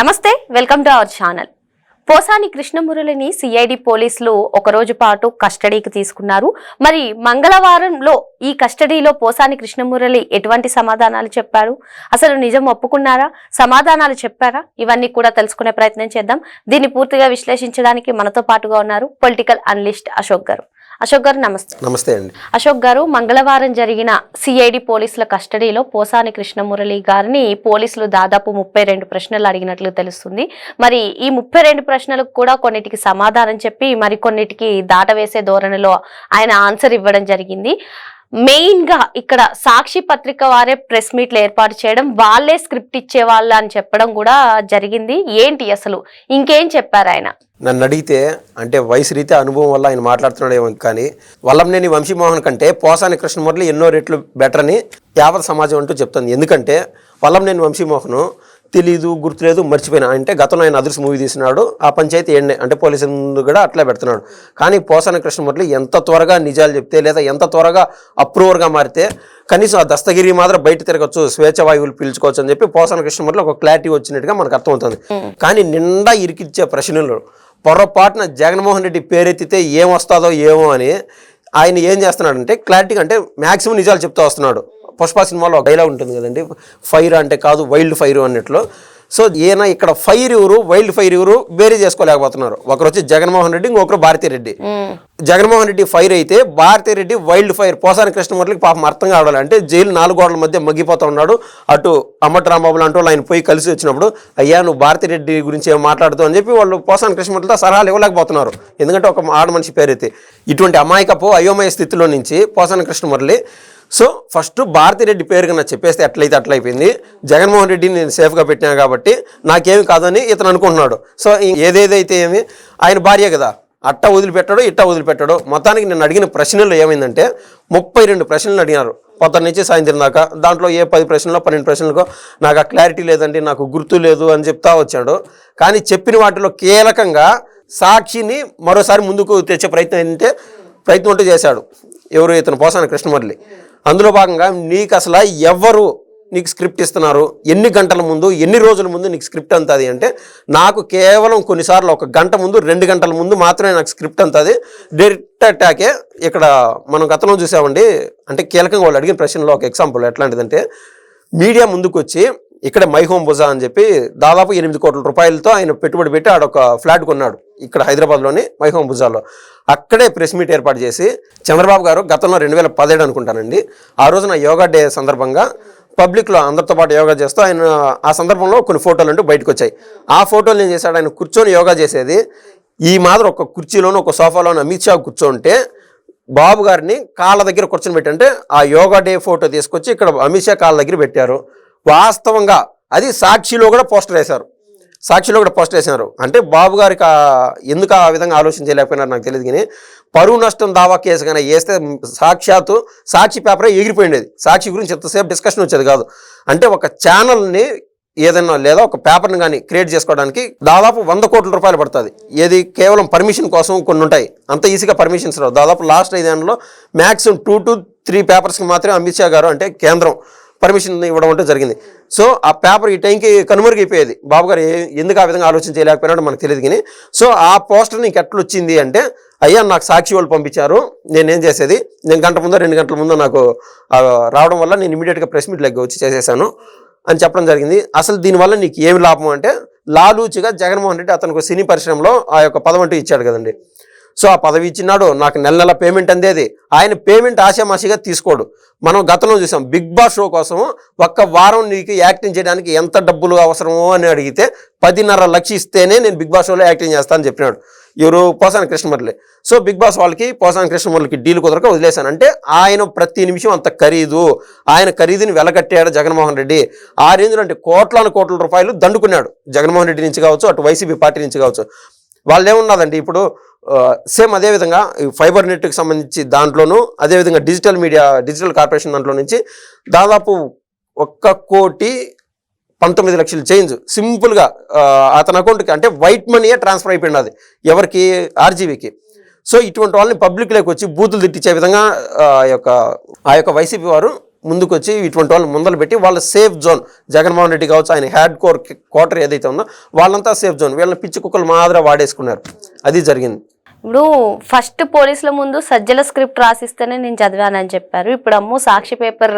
నమస్తే welcome to our channel. Posani కృష్ణమురళిని CID పోలీసులు ఒకరోజు పాటు కస్టడీకి తీసుకున్నారు. మరి మంగళవారంలో ఈ కస్టడీలో పోసాని కృష్ణమురళి ఎటువంటి సమాధానాలు చెప్పారు? అసలు నిజం ఒప్పుకున్నారా? సమాధానాలు చెప్పారా? ఇవన్నీ కూడా తెలుసుకునే ప్రయత్నం చేద్దాం. దీన్ని పూర్తిగా విశ్లేషించడానికి మనతో పాటుగా ఉన్నారు పొలిటికల్ అనలిస్ట్ అశోక్ గారు. అశోక్ గారు నమస్తే. నమస్తే అండి. అశోక్ గారు మంగళవారం జరిగిన సిఐడి పోలీసుల కస్టడీలో పోసాని కృష్ణమురళి గారిని పోలీసులు దాదాపు ముప్పై రెండు ప్రశ్నలు అడిగినట్లు తెలుస్తుంది. మరి ఈ ముప్పై రెండు ప్రశ్నలకు కూడా కొన్నిటికి సమాధానం చెప్పి మరి కొన్నిటికి దాటవేసే ధోరణిలో ఆయన ఆన్సర్ ఇవ్వడం జరిగింది. మెయిన్గా ఇక్కడ సాక్షి పత్రిక వారే ప్రెస్ మీట్లు ఏర్పాటు చేయడం వాళ్ళే స్క్రిప్ట్ ఇచ్చే వాళ్ళ అని చెప్పడం కూడా జరిగింది. ఏంటి అసలు? ఇంకేం చెప్పారు ఆయన? నన్ను అడిగితే అంటే వయసు రీత్యా అనుభవం వల్ల ఆయన మాట్లాడుతున్నాడేమో కానీ వల్లంనేని వంశీమోహన్ కంటే పోసాని కృష్ణమురళి ఎన్నో రెట్లు బెటర్ అని యావత్ సమాజం అంటూ చెప్తుంది. ఎందుకంటే వల్లంనేని వంశీమోహన్ తెలీదు గుర్తులేదు మర్చిపోయినా. అంటే గతంలో ఆయన అదృశ్య మూవీ తీసినాడు ఆ పంచాయతీ ఎండే అంటే పోలీసు కూడా అట్లా పెడుతున్నాడు. కానీ పోసాని కృష్ణమురళి ఎంత త్వరగా నిజాలు చెప్తే లేదా ఎంత త్వరగా అప్రూవర్గా మారితే కనీసం ఆ దస్తగిరి మాత్రం బయట తిరగచ్చు స్వేచ్ఛ వాయువులు పీల్చుకోవచ్చు అని చెప్పి పోసాన కృష్ణమురళి ఒక క్లారిటీ వచ్చినట్టుగా మనకు అర్థమవుతుంది. కానీ నిండా ఇరికిచ్చే ప్రశ్నలు పొరపాటున జగన్మోహన్ రెడ్డి పేరెత్తితే ఏం వస్తుందో ఏమో అని ఆయన ఏం చేస్తున్నాడంటే క్లారిటీగా అంటే మ్యాక్సిమం నిజాలు చెప్తూ వస్తున్నాడు. పుష్ప సినిమాలో ఒక డైలాగ్ ఉంటుంది కదండి. ఫైర్ అంటే కాదు వైల్డ్ ఫైర్ అన్నట్లు. సో ఈయన ఇక్కడ ఫైర్ ఎవరు వైల్డ్ ఫైర్ ఎవరు వేరే చేసుకోలేకపోతున్నారు. ఒకరు వచ్చి జగన్మోహన్ రెడ్డి ఇంకొకరు భారతీ రెడ్డి. జగన్మోహన్ రెడ్డి ఫైర్ అయితే భారతీ రెడ్డి వైల్డ్ ఫైర్ పోసాని కృష్ణమూర్తికి పాపం అర్థం కావాలి అంటే జైలు నాలుగు గోడల మధ్య మగ్గిపోతా ఉన్నాడు. అటు అమ్మటి రాంబాబు లాంటి వాళ్ళు ఆయన పోయి కలిసి వచ్చినప్పుడు అయ్యా నువ్వు భారతీ రెడ్డి గురించి ఏం మాట్లాడుతావు? అని చెప్పి వాళ్ళు పోసాని కృష్ణమూర్తితో సలహాలు ఇవ్వలేకపోతున్నారు. ఎందుకంటే ఒక ఆడ మనిషి పేరైతే. ఇటువంటి అమాయకపు అయోమయ స్థితిలో నుంచి పోసాని కృష్ణమురళి సో ఫస్ట్ భారతిరెడ్డి పేరు కన్నా చెప్పేస్తే ఎట్లయితే అట్లయిపోయింది. జగన్మోహన్ రెడ్డిని నేను సేఫ్గా పెట్టినా కాబట్టి నాకేమి కాదని ఇతను అనుకుంటున్నాడు. సో ఏదేదైతే ఏమి ఆయన భార్య కదా అట్ట వదిలిపెట్టాడో ఇట్ట వదిలిపెట్టాడో మొత్తానికి నేను అడిగిన ప్రశ్నలు ఏమైందంటే ముప్పై రెండు ప్రశ్నలు అడిగినారు. పొద్దున్న నుంచి సాయంత్రం దాకా దాంట్లో ఏ పది ప్రశ్నలో పన్నెండు ప్రశ్నలకు నాకు ఆ క్లారిటీ లేదండి నాకు గుర్తు లేదు అని చెప్తా వచ్చాడు. కానీ చెప్పిన వాటిలో కీలకంగా సాక్షిని మరోసారి ముందుకు తెచ్చే ప్రయత్నం ఏంటంటే ప్రయత్నం అంటూ చేశాడు. ఎవరు ఇతను పోసాన కృష్ణమురళి అందులో భాగంగా నీకు అసలు ఎవరు నీకు స్క్రిప్ట్ ఇస్తున్నారు. ఎన్ని గంటల ముందు ఎన్ని రోజుల ముందు నీకు స్క్రిప్ట్ అంతది అంటే నాకు కేవలం కొన్నిసార్లు ఒక గంట ముందు రెండు గంటల ముందు మాత్రమే నాకు స్క్రిప్ట్ అంతది. డైరెక్ట్ అటాకే ఇక్కడ మనం గతంలో చూసామండి అంటే కీలకంగా వాళ్ళు అడిగిన ప్రశ్నలో ఒక ఎగ్జాంపుల్ ఎట్లాంటిదంటే మీడియా ముందుకు వచ్చి ఇక్కడ మై హోమ్ బుజా అని చెప్పి దాదాపు ఎనిమిది కోట్ల రూపాయలతో ఆయన పెట్టుబడి పెట్టి ఆడొక ఫ్లాట్ కొన్నాడు ఇక్కడ హైదరాబాద్లోని మై హోమ్ బుజాలో. అక్కడే ప్రెస్ మీట్ ఏర్పాటు చేసి చంద్రబాబు గారు గతంలో రెండు వేల పదిహేడు అనుకుంటానండి. ఆ రోజున యోగా డే సందర్భంగా పబ్లిక్లో అందరితో పాటు యోగా చేస్తూ ఆయన ఆ సందర్భంలో కొన్ని ఫోటోలు అంటూ బయటకు వచ్చాయి ఆ ఫోటోలు ఏం చేశాడు? ఆయన కూర్చొని యోగా చేసేది ఈ మాదిరి ఒక కుర్చీలోనూ ఒక సోఫాలోనూ అమిత్ షా కూర్చోంటే బాబు గారిని కాళ్ళ దగ్గర కూర్చొని పెట్టంటే ఆ యోగా డే ఫోటో తీసుకొచ్చి ఇక్కడ అమిత్ షా కాళ్ళ దగ్గర పెట్టారు. వాస్తవంగా అది సాక్షిలో కూడా పోస్టర్ వేశారు. సాక్షిలో కూడా పోస్టర్ వేసినారు. అంటే బాబు గారికి ఎందుకు ఆ విధంగా ఆలోచించలేకపోయినారు నాకు తెలియదు కానీ పరువు నష్టం దావా కేసు కానీ వేస్తే సాక్షాత్తు సాక్షి పేపరే ఎగిరిపోయిండేది. సాక్షి గురించి ఎంతసేపు డిస్కషన్ వచ్చేది కాదు. అంటే ఒక ఛానల్ని ఏదైనా లేదా ఒక పేపర్ని కానీ క్రియేట్ చేసుకోవడానికి దాదాపు వంద కోట్ల రూపాయలు పడుతుంది. ఏది కేవలం పర్మిషన్ కోసం కొన్ని ఉంటాయి. అంత ఈజీగా పర్మిషన్స్ రావు. దాదాపు లాస్ట్ ఐదేళ్ళలో మ్యాక్సిమం టూ టు త్రీ పేపర్స్కి మాత్రమే అమిత్ షా గారు అంటే కేంద్రం పర్మిషన్ ఇవ్వడం అంటే జరిగింది. సో ఆ పేపర్ ఈ టైంకి కనుమరుగైపోయేది. బాబు గారు ఎందుకు ఆ విధంగా ఆలోచన చేయలేకపోయినాడో మనకు తెలియదు కానీ సో ఆ పోస్టర్ నీకు ఎట్లా వచ్చింది అంటే అయ్యా నాకు సాక్షి వాళ్ళు పంపించారు నేనేం చేసేది నేను గంట ముందో రెండు గంటల ముందో నాకు రావడం వల్ల నేను ఇమీడియట్గా ప్రెస్ మీట్ లెక్క వచ్చి చేసేసాను అని చెప్పడం జరిగింది. అసలు దీనివల్ల నీకు ఏమి లాభం అంటే లాలూచిగా జగన్మోహన్ రెడ్డి అతనికి సినీ పరిశ్రమలో ఆ యొక్క పదం అంటూ ఇచ్చాడు కదండి. సో ఆ పదవి ఇచ్చినాడు నాకు నెల నెల పేమెంట్ అందేది. ఆయన పేమెంట్ ఆశామాషిగా తీసుకోడు. మనం గతంలో చూసాం బిగ్ బాస్ షో కోసం ఒక్క వారం నీకు యాక్టింగ్ చేయడానికి ఎంత డబ్బులు అవసరమో అని అడిగితే పదిన్నర లక్ష ఇస్తేనే నేను బిగ్ బాస్ షోలో యాక్టింగ్ చేస్తానని చెప్పినాడు. ఎవరు? Posani Krishnamurali so big boss వాళ్ళకి పోసాని కృష్ణమురళికి డీల్ కుదరక వదిలేశాను. అంటే ఆయన ప్రతి నిమిషం అంత ఖరీదు. ఆయన ఖరీదుని వెలగట్టాడు జగన్మోహన్ రెడ్డి. ఆ రేంజ్లో అంటే కోట్లాను కోట్ల రూపాయలు దండుకున్నాడు. జగన్మోహన్ రెడ్డి నుంచి కావచ్చు అటు వైసీపీ పార్టీ నుంచి కావచ్చు. వాళ్ళు ఏమున్నదండి ఇప్పుడు? సేమ్ అదేవిధంగా ఫైబర్ నెట్కి సంబంధించి దాంట్లోనూ అదేవిధంగా డిజిటల్ మీడియా డిజిటల్ కార్పొరేషన్ దాంట్లో నుంచి దాదాపు ఒక్క కోటి పంతొమ్మిది లక్షల చేంజ్. సింపుల్గా అతని అకౌంట్కి అంటే వైట్ మనీయే ట్రాన్స్ఫర్ అయిపోయింది అది ఎవరికి? ఆర్జీవీకి సో ఇటువంటి వాళ్ళని పబ్లిక్లోకి వచ్చి బూతులు తిట్టించే విధంగా ఆ యొక్క ఆ యొక్క వైసీపీ వారు ముందుకు వచ్చి ఇటువంటి వాళ్ళని ముందలు పెట్టి వాళ్ళ సేఫ్ జోన్ జగన్మోహన్ రెడ్డి కావచ్చు ఆయన హ్యాడ్ కోర్ క్వార్టర్ ఏదైతే ఉందో వాళ్ళంతా సేఫ్ జోన్ వీళ్ళని పిచ్చి కుక్కలు మాదిరి వాడేసుకున్నారు. అది జరిగింది. ఇప్పుడు ఫస్ట్ పోలీసుల ముందు సజ్జల స్క్రిప్ట్ రాసిస్తేనే నేను చదివానని చెప్పారు. ఇప్పుడు అమ్ము సాక్షి పేపర్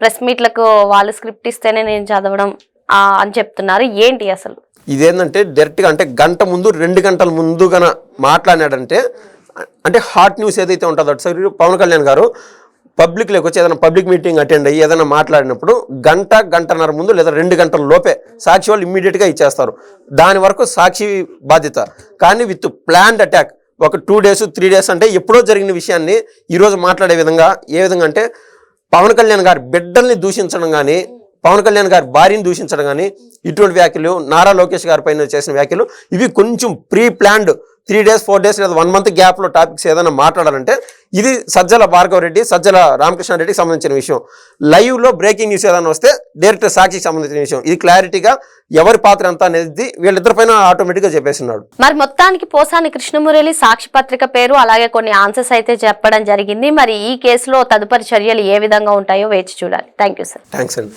ప్రెస్ మీట్లకు వాళ్ళు స్క్రిప్ట్ ఇస్తేనే నేను చదవడం అని చెప్తున్నారు. ఏంటి అసలు? ఇదేంటంటే డైరెక్ట్గా అంటే గంట ముందు రెండు గంటల ముందుగా మాట్లాడినాడంటే అంటే హాట్ న్యూస్ ఏదైతే ఉంటుందో అటు పవన్ కళ్యాణ్ గారు పబ్లిక్లోకి వచ్చి ఏదైనా పబ్లిక్ మీటింగ్ అటెండ్ అయ్యి ఏదైనా మాట్లాడినప్పుడు గంట గంటన్నర ముందు లేదా రెండు గంటల లోపే సాక్షి వాళ్ళు ఇమ్మీడియట్గా ఇచ్చేస్తారు. దాని వరకు సాక్షి బాధ్యత. కానీ విత్ ప్లాన్డ్ అటాక్ ఒక టూ డేస్ త్రీ డేస్ అంటే ఎప్పుడో జరిగిన విషయాన్ని ఈరోజు మాట్లాడే విధంగా ఏ విధంగా అంటే పవన్ కళ్యాణ్ గారి బిడ్డల్ని దూషించడం కానీ పవన్ కళ్యాణ్ గారి భార్యని దూషించడం కానీ ఇటువంటి వ్యాఖ్యలు నారా లోకేష్ గారి పైన చేసిన వ్యాఖ్యలు ఇవి కొంచెం pre planned three days four days లేదా వన్ మంత్ గ్యాప్లో టాపిక్స్ ఏదైనా మాట్లాడాలంటే ఇది సజ్జల భార్గవ రెడ్డి సజ్జల రామకృష్ణారెడ్డికి సంబంధించిన విషయం. లైవ్లో బ్రేకింగ్ న్యూస్ ఏదైనా వస్తే డైరెక్ట్ సాక్షికి సంబంధించిన విషయం. ఇది క్లారిటీగా ఎవరి పాత్ర ఎంత అనేది వీళ్ళిద్దరిపైన ఆటోమేటిక్గా చెప్పేస్తున్నాడు. మరి మొత్తానికి పోసాని కృష్ణమురళి సాక్షి పత్రిక పేరు అలాగే కొన్ని ఆన్సర్స్ అయితే చెప్పడం జరిగింది. మరి ఈ కేసులో తదుపరి చర్యలు ఏ విధంగా ఉంటాయో వేచి చూడాలి. థ్యాంక్ యూ సార్ థ్యాంక్స్ అండి.